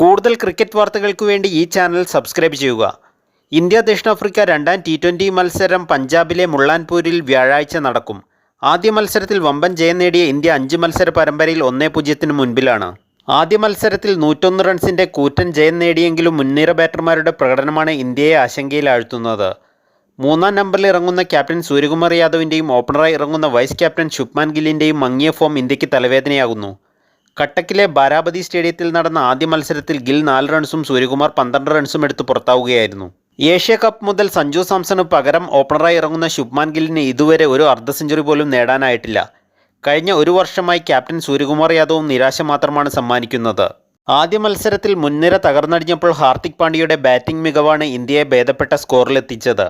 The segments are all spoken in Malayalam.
കൂടുതൽ ക്രിക്കറ്റ് വാർത്തകൾക്ക് വേണ്ടി ഈ ചാനൽ സബ്സ്ക്രൈബ് ചെയ്യുക. ഇന്ത്യ ദക്ഷിണാഫ്രിക്ക രണ്ടാം ടി ട്വന്റി മത്സരം പഞ്ചാബിലെ മുള്ളാൻപൂരിൽ വ്യാഴാഴ്ച നടക്കും. ആദ്യ മത്സരത്തിൽ വമ്പൻ ജയം നേടിയ ഇന്ത്യ അഞ്ച് മത്സര പരമ്പരയിൽ ഒന്നേ പൂജ്യത്തിന് മുൻപിലാണ്. ആദ്യ മത്സരത്തിൽ നൂറ്റൊന്ന് റൺസിന്റെ കൂറ്റൻ ജയം നേടിയെങ്കിലും മുൻനിര ബാറ്റർമാരുടെ പ്രകടനമാണ് ഇന്ത്യയെ ആശങ്കയിലാഴ്ത്തുന്നത്. മൂന്നാം നമ്പറിൽ ഇറങ്ങുന്ന ക്യാപ്റ്റൻ സൂര്യകുമാർ യാദവിന്റെയും ഓപ്പണറായി ഇറങ്ങുന്ന വൈസ് ക്യാപ്റ്റൻ ശുഭ്മാൻ ഗില്ലിന്റെയും മങ്ങിയ ഫോം ഇന്ത്യയ്ക്ക് തലവേദനയാകുന്നു. കട്ടക്കിലെ ബാരാബതി സ്റ്റേഡിയത്തിൽ നടന്ന ആദ്യ മത്സരത്തിൽ ഗിൽ നാല് റൺസും സൂര്യകുമാർ പന്ത്രണ്ട് റൺസും എടുത്ത് പുറത്താവുകയായിരുന്നു. ഏഷ്യ കപ്പ് മുതൽ സഞ്ജു സാംസണ് പകരം ഓപ്പണറായി ഇറങ്ങുന്ന ശുഭ്മാൻ ഗില്ലിന് ഇതുവരെ ഒരു അർദ്ധ സെഞ്ചുറി പോലും നേടാനായിട്ടില്ല. കഴിഞ്ഞ ഒരു വർഷമായി ക്യാപ്റ്റൻ സൂര്യകുമാർ യാദവും നിരാശ മാത്രമാണ് സമ്മാനിക്കുന്നത്. ആദ്യ മത്സരത്തിൽ മുൻനിര തകർന്നടിഞ്ഞപ്പോൾ ഹാർദിക് പാണ്ഡ്യയുടെ ബാറ്റിംഗ് മികവാണ് ഇന്ത്യയെ ഭേദപ്പെട്ട സ്കോറിലെത്തിച്ചത്.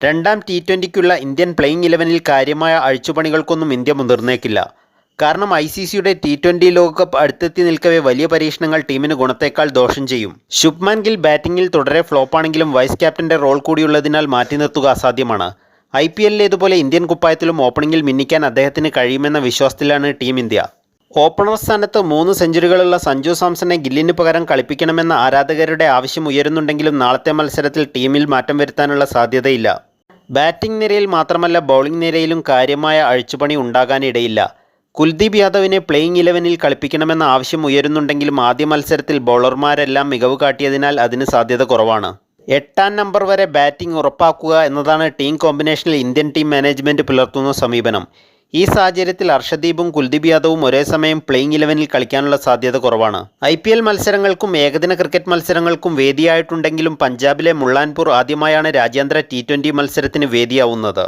രണ്ടാം ടി ട്വന്റിക്കുള്ള ഇന്ത്യൻ പ്ലേയിങ് ഇലവനിൽ കാര്യമായ അഴിച്ചുപണികൾക്കൊന്നും ഇന്ത്യ മുതിർന്നേക്കില്ല. കാരണം ഐ സി സിയുടെ ടി ട്വന്റി ലോകകപ്പ് അടുത്തെത്തി നിൽക്കവേ വലിയ പരീക്ഷണങ്ങൾ ടീമിന് ഗുണത്തേക്കാൾ ദോഷം ചെയ്യും. ശുഭ്മാൻ ഗിൽ ബാറ്റിംഗിൽ തുടരെ ഫ്ലോപ്പാണെങ്കിലും വൈസ് ക്യാപ്റ്റന്റെ റോൾ കൂടിയുള്ളതിനാൽ മാറ്റി നിർത്തുക അസാധ്യമാണ്. ഐ പി എല്ലിലേതുപോലെ ഇന്ത്യൻ കുപ്പായത്തിലും ഓപ്പണിംഗിൽ മിന്നിക്കാൻ അദ്ദേഹത്തിന് കഴിയുമെന്ന വിശ്വാസത്തിലാണ് ടീം ഇന്ത്യ. ഓപ്പണർ സ്ഥാനത്ത് മൂന്ന് സെഞ്ചുറികളുള്ള സഞ്ജു സാംസനെ ഗില്ലിന് പകരം കളിപ്പിക്കണമെന്ന ആരാധകരുടെ ആവശ്യം ഉയരുന്നുണ്ടെങ്കിലും നാളത്തെ മത്സരത്തിൽ ടീമിൽ മാറ്റം വരുത്താനുള്ള സാധ്യതയില്ല. ബാറ്റിംഗ് നിരയിൽ മാത്രമല്ല ബൗളിംഗ് നിരയിലും കാര്യമായ അഴിച്ചുപണി ഉണ്ടാകാനിടയില്ല. കുൽദീപ് യാദവിനെ പ്ലേയിങ് ഇലവനിൽ കളിപ്പിക്കണമെന്ന ആവശ്യം ഉയരുന്നുണ്ടെങ്കിലും ആദ്യ മത്സരത്തിൽ ബൗളർമാരെല്ലാം മികവ് കാട്ടിയതിനാൽ അതിന് സാധ്യത കുറവാണ്. എട്ടാം നമ്പർ വരെ ബാറ്റിംഗ് ഉറപ്പാക്കുക എന്നതാണ് ടീം കോമ്പിനേഷനിൽ ഇന്ത്യൻ ടീം മാനേജ്മെന്റ് പുലർത്തുന്ന സമീപനം. ഈ സാഹചര്യത്തിൽ അർഷദീപും കുൽദീപ് യാദവും ഒരേ സമയം പ്ലേയിങ് ഇലവനിൽ കളിക്കാനുള്ള സാധ്യത കുറവാണ്. ഐ പി എൽ മത്സരങ്ങൾക്കും ഏകദിന ക്രിക്കറ്റ് മത്സരങ്ങൾക്കും വേദിയായിട്ടുണ്ടെങ്കിലും പഞ്ചാബിലെ മുള്ളാൻപൂർ ആദ്യമായാണ് രാജ്യാന്തര ടി മത്സരത്തിന് വേദിയാവുന്നത്.